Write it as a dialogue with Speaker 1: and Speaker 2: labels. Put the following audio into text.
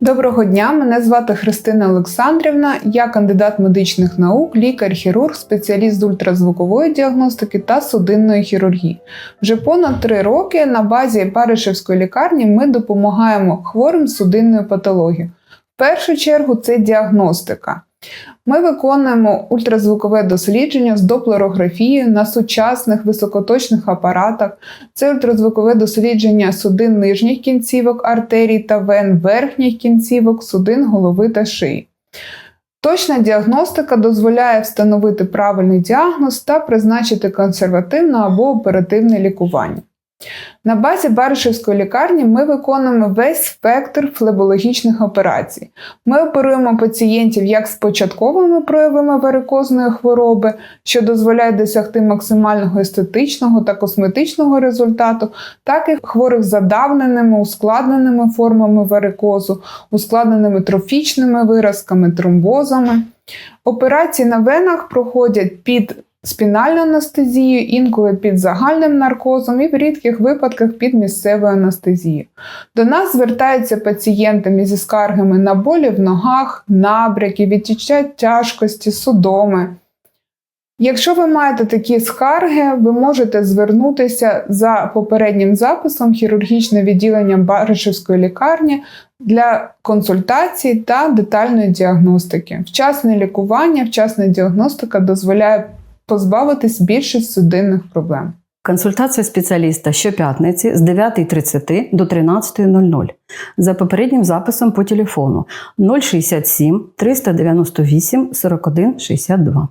Speaker 1: Доброго дня, мене звати Христина Олександрівна. Я кандидат медичних наук, лікар-хірург, спеціаліст з ультразвукової діагностики та судинної хірургії. Вже понад три роки на базі Паришевської лікарні ми допомагаємо хворим з судинною патологією. В першу чергу це діагностика. Ми виконуємо ультразвукове дослідження з доплерографією на сучасних високоточних апаратах. Це ультразвукове дослідження судин нижніх кінцівок, артерій та вен верхніх кінцівок, судин голови та шиї. Точна діагностика дозволяє встановити правильний діагноз та призначити консервативне або оперативне лікування. На базі Баришевської лікарні ми виконуємо весь спектр флебологічних операцій. Ми оперуємо пацієнтів як з початковими проявами варикозної хвороби, що дозволяє досягти максимального естетичного та косметичного результату, так і хворих задавненими, ускладненими формами варикозу, ускладненими трофічними виразками, тромбозами. Операції на венах проходять під спінальну анестезію, інколи під загальним наркозом і в рідких випадках під місцевою анестезією. До нас звертаються пацієнтами зі скаргами на болі в ногах, набряки, відчуття тяжкості, судоми. Якщо ви маєте такі скарги, ви можете звернутися за попереднім записом хірургічне відділення Баришевської лікарні для консультацій та детальної діагностики. Вчасне лікування, вчасна діагностика дозволяє позбавитись більшість судинних проблем.
Speaker 2: Консультація спеціаліста щоп'ятниці з 9.30 до 13.00 за попереднім записом по телефону 067 398 41 62.